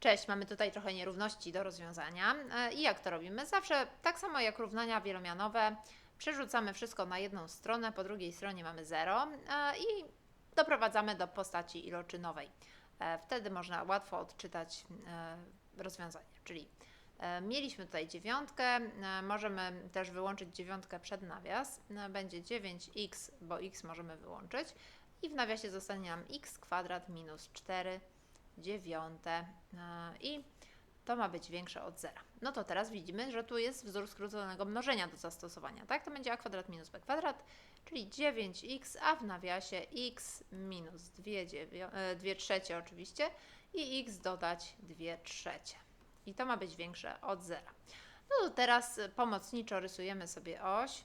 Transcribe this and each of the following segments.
Cześć, mamy tutaj trochę nierówności do rozwiązania. E, I jak to robimy? Zawsze tak samo jak równania wielomianowe, przerzucamy wszystko na jedną stronę, po drugiej stronie mamy 0 i doprowadzamy do postaci iloczynowej. E, Wtedy można łatwo odczytać e, rozwiązanie, czyli e, mieliśmy tutaj dziewiątkę, e, możemy też wyłączyć dziewiątkę przed nawias, E, będzie 9x, bo x możemy wyłączyć i w nawiasie zostanie nam x kwadrat minus 4 dziewiąte e, i to ma być większe od zera. No to teraz widzimy, że tu jest wzór skróconego mnożenia do zastosowania, tak? To będzie a kwadrat minus b kwadrat, czyli 9x, a w nawiasie x minus 2, dziewią- e, 2 trzecie oczywiście i x dodać 2 trzecie. I to ma być większe od zera. No to teraz pomocniczo rysujemy sobie oś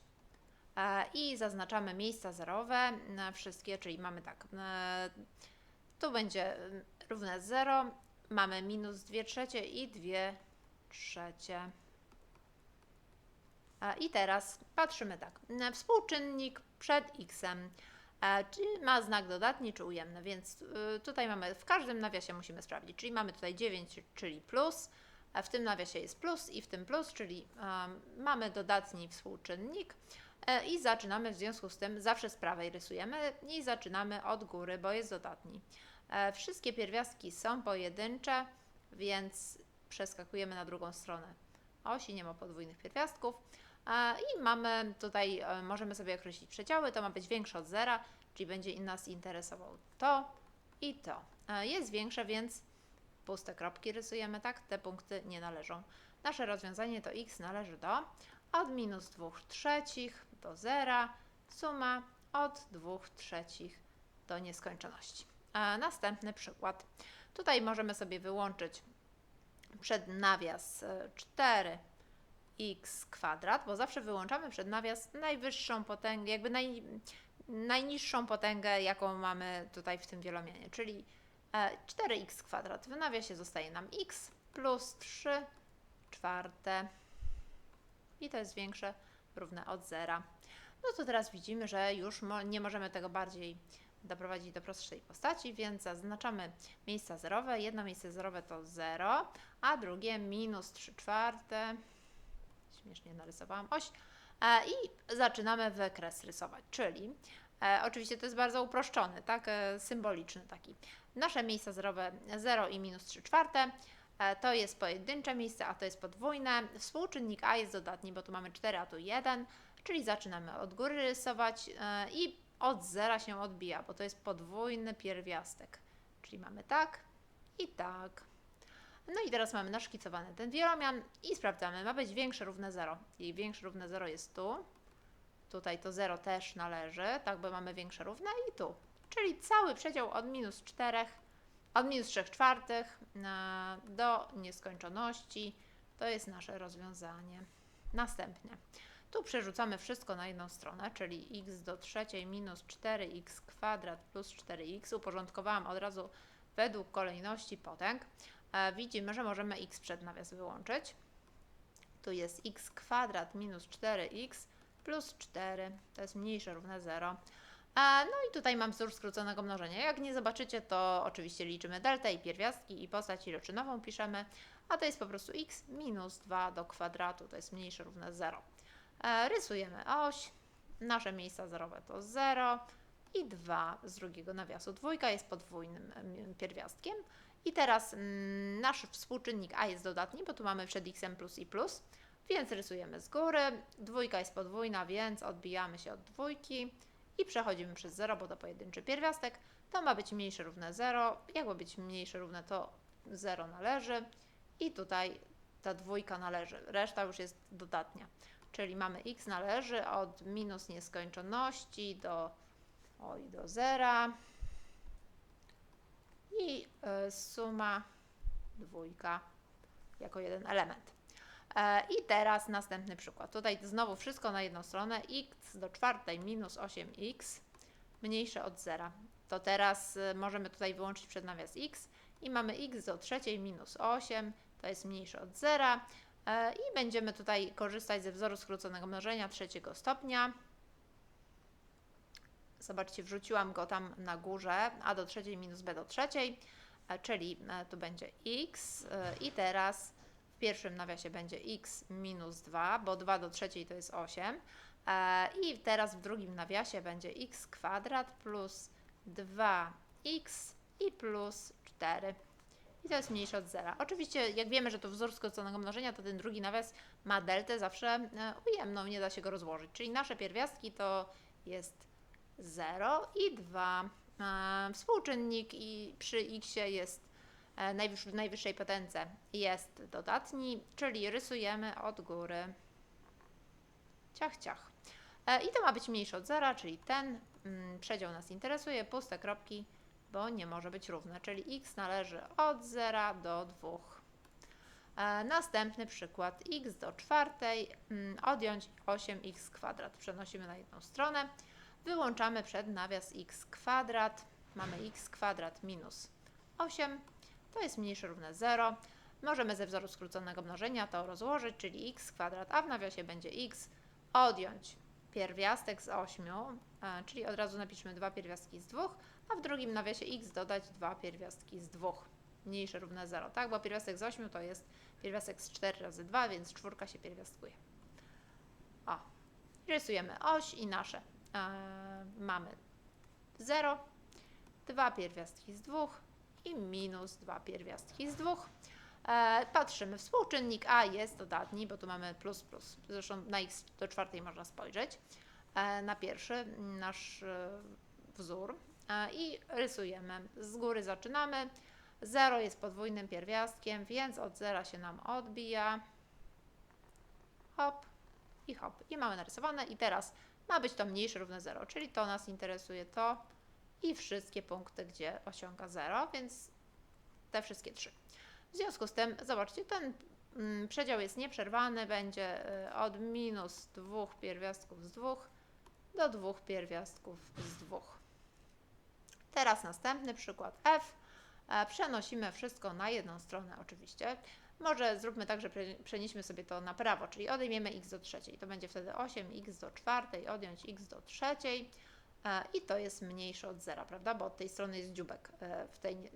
e, i zaznaczamy miejsca zerowe na wszystkie, czyli mamy tak, tu będzie równe 0, mamy minus 2 trzecie i 2 trzecie. A, I teraz patrzymy tak, na współczynnik przed x, czy ma znak dodatni czy ujemny, więc tutaj mamy, w każdym nawiasie musimy sprawdzić, czyli mamy tutaj 9, czyli plus, w tym nawiasie jest plus i w tym plus, czyli mamy dodatni współczynnik. E, i zaczynamy w związku z tym, zawsze z prawej rysujemy i zaczynamy od góry, bo jest dodatni. E, Wszystkie pierwiastki są pojedyncze, więc przeskakujemy na drugą stronę osi, nie ma podwójnych pierwiastków. E, I mamy tutaj, e, możemy sobie określić przedziały, to ma być większe od zera, czyli będzie nas interesował to i to. Jest większe, więc puste kropki rysujemy, tak? Te punkty nie należą. Nasze rozwiązanie to x należy do od minus 2 trzecich do zera, suma od 2 trzecich do nieskończoności. Następny przykład. Tutaj możemy sobie wyłączyć przed nawias e, 4x kwadrat, bo zawsze wyłączamy przed nawias najwyższą potęgę, jakby naj, najniższą potęgę, jaką mamy tutaj w tym wielomianie, czyli e, 4x kwadrat. W nawiasie zostaje nam x plus 3 czwarte i to jest większe, równe od zera. No to teraz widzimy, że już nie możemy tego bardziej doprowadzić do prostszej postaci, więc zaznaczamy miejsca zerowe. Jedno miejsce zerowe to 0, a drugie minus 3 czwarte. Śmiesznie narysowałam oś. E, I zaczynamy wykres rysować, czyli e, oczywiście to jest bardzo uproszczony, tak, e, symboliczny taki. Nasze miejsca zerowe 0 i minus 3 czwarte. E, To jest pojedyncze miejsce, a to jest podwójne. Współczynnik a jest dodatni, bo tu mamy 4, a tu 1, czyli zaczynamy od góry rysować e, i od zera się odbija, bo to jest podwójny pierwiastek. Czyli mamy tak i tak. No i teraz mamy naszkicowany ten wielomian i sprawdzamy, ma być większe równe 0. I większe równe 0 jest tu. Tutaj to 0 też należy, tak, bo mamy większe równe i tu. Czyli cały przedział od minus 4, od minus 3 czwartych e, do nieskończoności. To jest nasze rozwiązanie. Następnie. Tu przerzucamy wszystko na jedną stronę, czyli x do trzeciej minus 4x kwadrat plus 4x. Uporządkowałam od razu według kolejności potęg. E, Widzimy, że możemy x przed nawias wyłączyć. Tu jest x kwadrat minus 4x plus 4, to jest mniejsze równe 0. E, No i tutaj mam wzór skróconego mnożenia. Jak nie zobaczycie, to oczywiście liczymy deltę i pierwiastki i postać ileczynową piszemy, a to jest po prostu x minus 2 do kwadratu, to jest mniejsze równe 0. E, Rysujemy oś, nasze miejsca zerowe to 0 i 2 z drugiego nawiasu. Dwójka jest podwójnym em, pierwiastkiem. I teraz mm, nasz współczynnik a jest dodatni, bo tu mamy przed x plus i plus, więc rysujemy z góry. Dwójka jest podwójna, więc odbijamy się od dwójki i przechodzimy przez 0, bo to pojedynczy pierwiastek. To ma być mniejsze równe 0. Jak być mniejsze równe, to 0 należy i tutaj ta dwójka należy. Reszta już jest dodatnia. Czyli mamy x należy od minus nieskończoności do, oj, do zera i y, suma dwójka jako jeden element. E, I teraz następny przykład. Tutaj znowu wszystko na jedną stronę. x do czwartej minus 8x mniejsze od zera. To teraz y, możemy tutaj wyłączyć przed nawias x i mamy x do trzeciej minus 8, to jest mniejsze od zera. E, I będziemy tutaj korzystać ze wzoru skróconego mnożenia trzeciego stopnia. Zobaczcie, wrzuciłam go tam na górze, a do trzeciej minus b do trzeciej. e, czyli e, tu będzie x i teraz w pierwszym nawiasie będzie x minus 2, bo 2 do trzeciej to jest 8. E, I teraz w drugim nawiasie będzie x kwadrat plus 2x i plus 4. I to jest mniejsze od zera. Oczywiście, jak wiemy, że to wzór skróconego mnożenia, to ten drugi nawias ma deltę zawsze e, ujemną, nie da się go rozłożyć. Czyli nasze pierwiastki to jest 0 i 2. E, Współczynnik i przy x jest e, w najwyższej potence jest dodatni, czyli rysujemy od góry ciach, ciach. I to ma być mniejsze od zera, czyli ten mm, przedział nas interesuje, puste kropki, bo nie może być równe, czyli x należy od 0 do 2. E, następny przykład x do czwartej, mm, odjąć 8x kwadrat. Przenosimy na jedną stronę, wyłączamy przed nawias x kwadrat, mamy x kwadrat minus 8, to jest mniejsze równe 0. Możemy ze wzoru skróconego mnożenia to rozłożyć, czyli x kwadrat, a w nawiasie będzie x, odjąć pierwiastek z 8, e, czyli od razu napiszmy dwa pierwiastki z 2, a w drugim nawiasie x dodać dwa pierwiastki z 2, mniejsze równe 0, tak? Bo pierwiastek z 8 to jest pierwiastek z 4 razy 2, więc czwórka się pierwiastkuje. O, rysujemy oś i nasze. E, mamy 0, dwa pierwiastki z 2 i minus dwa pierwiastki z 2. E, patrzymy, współczynnik A jest dodatni, bo tu mamy plus plus. Zresztą na x do czwartej można spojrzeć. E, na pierwszy nasz e, wzór i rysujemy. Z góry zaczynamy. 0 jest podwójnym pierwiastkiem, więc od zera się nam odbija. Hop i hop. I mamy narysowane. I teraz ma być to mniejsze równe 0, czyli to nas interesuje to i wszystkie punkty, gdzie osiąga 0, więc te wszystkie trzy. W związku z tym, zobaczcie, ten mm, przedział jest nieprzerwany, będzie y, od minus dwóch pierwiastków z dwóch do dwóch pierwiastków z dwóch. Teraz następny przykład F. E, Przenosimy wszystko na jedną stronę oczywiście. Może zróbmy tak, że przenieśmy sobie to na prawo, czyli odejmiemy x do trzeciej. To będzie wtedy 8x do czwartej, odjąć x do trzeciej. E, I to jest mniejsze od zera, prawda? Bo od tej strony jest dziubek e, w tej nie-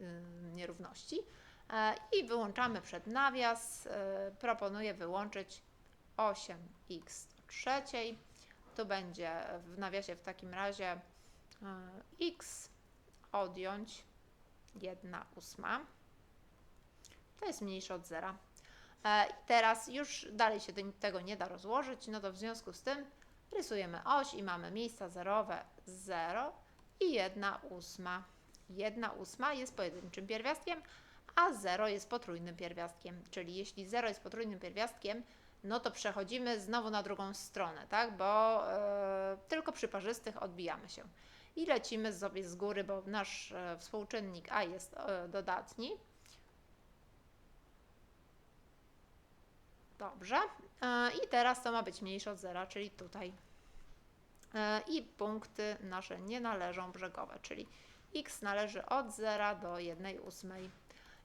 nierówności. I wyłączamy przed nawias. Proponuję wyłączyć 8x do trzeciej. Tu będzie w nawiasie w takim razie x odjąć 1 ósma. To jest mniejsze od zera. E, i teraz już dalej się tego nie da rozłożyć, no to w związku z tym rysujemy oś i mamy miejsca zerowe 0 i 1 ósma. 1 ósma jest pojedynczym pierwiastkiem, a 0 jest potrójnym pierwiastkiem. Czyli jeśli 0 jest potrójnym pierwiastkiem, no to przechodzimy znowu na drugą stronę, tak? Bo e, tylko przy parzystych odbijamy się. I lecimy sobie z góry, bo nasz e, współczynnik a jest e, dodatni. Dobrze. E, I teraz to ma być mniejsze od zera, czyli tutaj. I punkty nasze nie należą brzegowe, czyli x należy od 0 do 1 ósmej.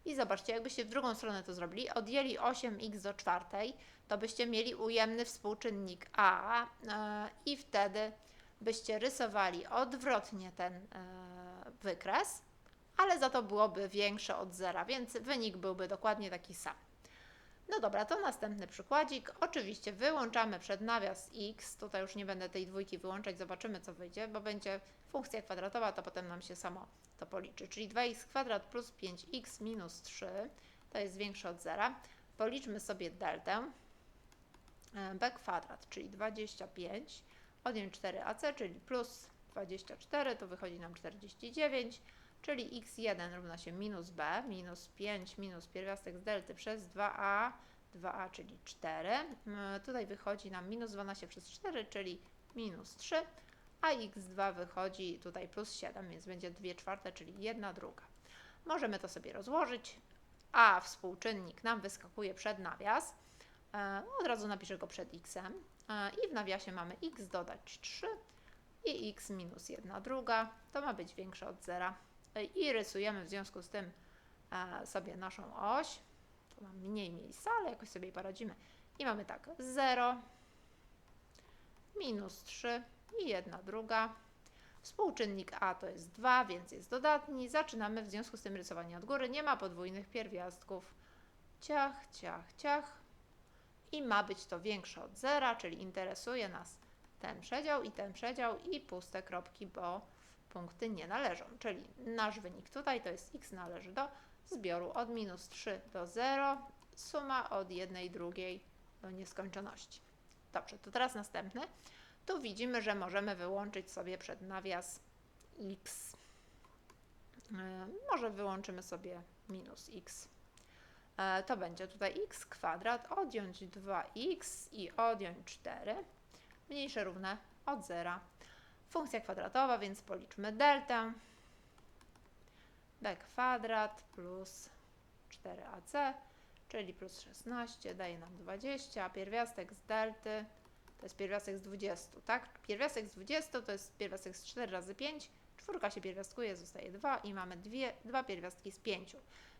I zobaczcie, jakbyście w drugą stronę to zrobili, odjęli 8x do czwartej, to byście mieli ujemny współczynnik a i wtedy byście rysowali odwrotnie ten e, wykres, ale za to byłoby większe od zera, więc wynik byłby dokładnie taki sam. No dobra, to następny przykładzik. Oczywiście wyłączamy przed nawias x. Tutaj już nie będę tej dwójki wyłączać, zobaczymy co wyjdzie, bo będzie funkcja kwadratowa, to potem nam się samo to policzy. Czyli 2x kwadrat plus 5x minus 3 to jest większe od zera. Policzmy sobie deltę e, b kwadrat, czyli 25 odjąć 4ac, czyli plus 24, to wychodzi nam 49, czyli x1 równa się minus b, minus 5 minus pierwiastek z delty przez 2a, 2a, czyli 4. Mm, Tutaj wychodzi nam minus 12 przez 4, czyli minus 3, a x2 wychodzi tutaj plus 7, więc będzie 2 czwarte, czyli 1 druga. Możemy to sobie rozłożyć, a współczynnik nam wyskakuje przed nawias. E, Od razu napiszę go przed x. I w nawiasie mamy x dodać 3 i x minus 1 druga. To ma być większe od zera. E, I rysujemy w związku z tym e, sobie naszą oś. Tu mam mniej miejsca, ale jakoś sobie poradzimy. I mamy tak 0, minus 3 i 1 druga. Współczynnik a to jest 2, więc jest dodatni. Zaczynamy w związku z tym rysowanie od góry. Nie ma podwójnych pierwiastków. Ciach, ciach, ciach. I ma być to większe od zera, czyli interesuje nas ten przedział i ten przedział i puste kropki, bo punkty nie należą. Czyli nasz wynik tutaj to jest x należy do zbioru od minus 3 do 0, suma od jednej drugiej do nieskończoności. Dobrze, to teraz następny. Tu widzimy, że możemy wyłączyć sobie przed nawias x. E, Może wyłączymy sobie minus x. E, To będzie tutaj x kwadrat, odjąć 2x i odjąć 4, mniejsze równe od 0. Funkcja kwadratowa, więc policzmy deltę. b kwadrat plus 4ac, czyli plus 16 daje nam 20, a pierwiastek z delty to jest pierwiastek z 20, tak? Pierwiastek z 20 to jest pierwiastek z 4 razy 5, czwórka się pierwiastkuje, zostaje 2 i mamy dwie, dwa pierwiastki z 5,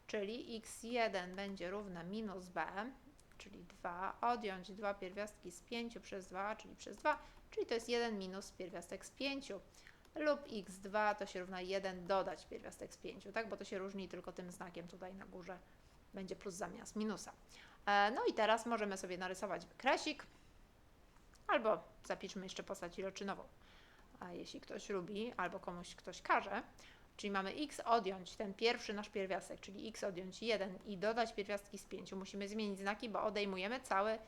czyli x1 będzie równe minus b, czyli 2, odjąć dwa pierwiastki z 5 przez 2, czyli przez 2, czyli to jest 1 minus pierwiastek z 5 lub x2 to się równa 1 dodać pierwiastek z 5, tak? Bo to się różni tylko tym znakiem tutaj na górze będzie plus zamiast minusa. E, No i teraz możemy sobie narysować wykresik albo zapiszmy jeszcze postać iloczynową, a jeśli ktoś lubi albo komuś ktoś każe, czyli mamy x odjąć ten pierwszy nasz pierwiastek, czyli x odjąć 1 i dodać pierwiastki z 5. Musimy zmienić znaki, bo odejmujemy cały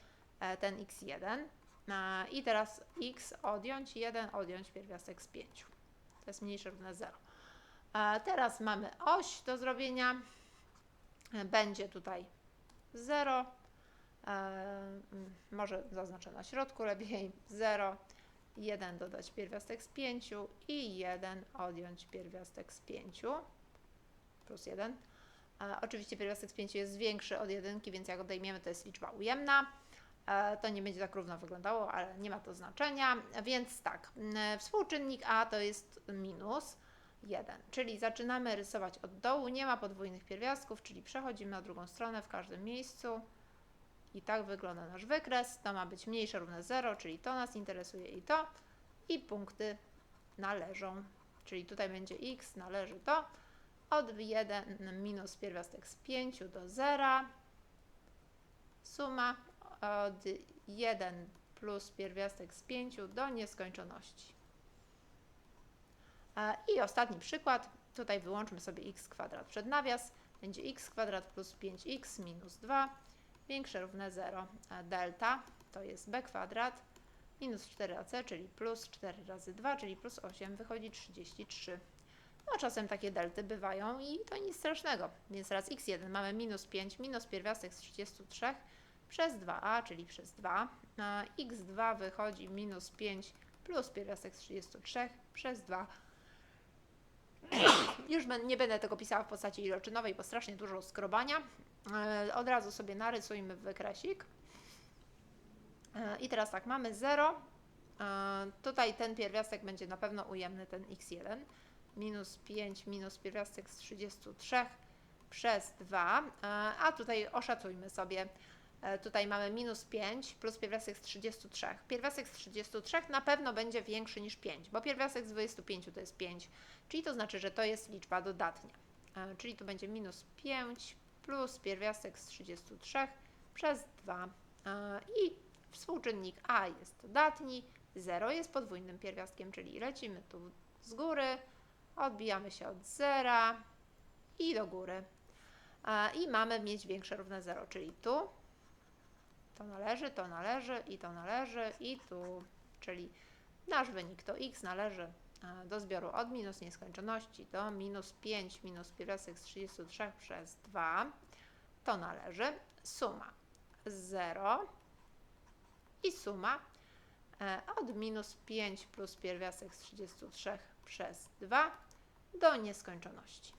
e, ten x1 E, i teraz x odjąć 1 odjąć pierwiastek z 5. To jest mniejsze równe 0. E, Teraz mamy oś do zrobienia. Będzie tutaj 0. E, mm, Może zaznaczę na środku lepiej 0. 1 dodać pierwiastek z 5 i 1 odjąć pierwiastek z 5 plus 1. E, Oczywiście pierwiastek z 5 jest większy od 1, więc jak odejmiemy to jest liczba ujemna. E, To nie będzie tak równo wyglądało, ale nie ma to znaczenia. Więc tak, współczynnik A to jest minus 1, czyli zaczynamy rysować od dołu, nie ma podwójnych pierwiastków, czyli przechodzimy na drugą stronę w każdym miejscu. I tak wygląda nasz wykres. To ma być mniejsze równe 0, czyli to nas interesuje i to. I punkty należą, czyli tutaj będzie x należy to od 1 minus pierwiastek z 5 do 0. Suma od 1 plus pierwiastek z 5 do nieskończoności. E, I ostatni przykład. Tutaj wyłączmy sobie x kwadrat przed nawias. Będzie x kwadrat plus 5x minus 2 większe równe 0. A delta to jest b kwadrat minus 4ac, czyli plus 4 razy 2, czyli plus 8, wychodzi 33. No czasem takie delty bywają i to nic strasznego. Więc teraz x1 mamy minus 5 minus pierwiastek z 33 przez 2a, czyli przez 2. A x2 wychodzi minus 5 plus pierwiastek z 33 przez 2. Już nie będę tego pisała w postaci iloczynowej, bo strasznie dużo skrobania. E, Od razu sobie narysujmy wykresik. E, I teraz tak, mamy 0. E, Tutaj ten pierwiastek będzie na pewno ujemny, ten x1. Minus 5 minus pierwiastek z 33 przez 2. E, A tutaj oszacujmy sobie. E, Tutaj mamy minus 5 plus pierwiastek z 33. Pierwiastek z 33 na pewno będzie większy niż 5, bo pierwiastek z 25 to jest 5, czyli to znaczy, że to jest liczba dodatnia. E, Czyli tu będzie minus 5 plus pierwiastek z 33 przez 2. E, I współczynnik a jest dodatni, 0 jest podwójnym pierwiastkiem, czyli lecimy tu z góry, odbijamy się od zera i do góry. I mamy mieć większe równe 0, czyli tu to należy, to należy i to należy i tu, czyli nasz wynik to x należy e, do zbioru od minus nieskończoności do minus 5 minus pierwiastek z 33 przez 2. To należy suma 0 i suma e, od minus 5 plus pierwiastek z 33 przez 2 do nieskończoności.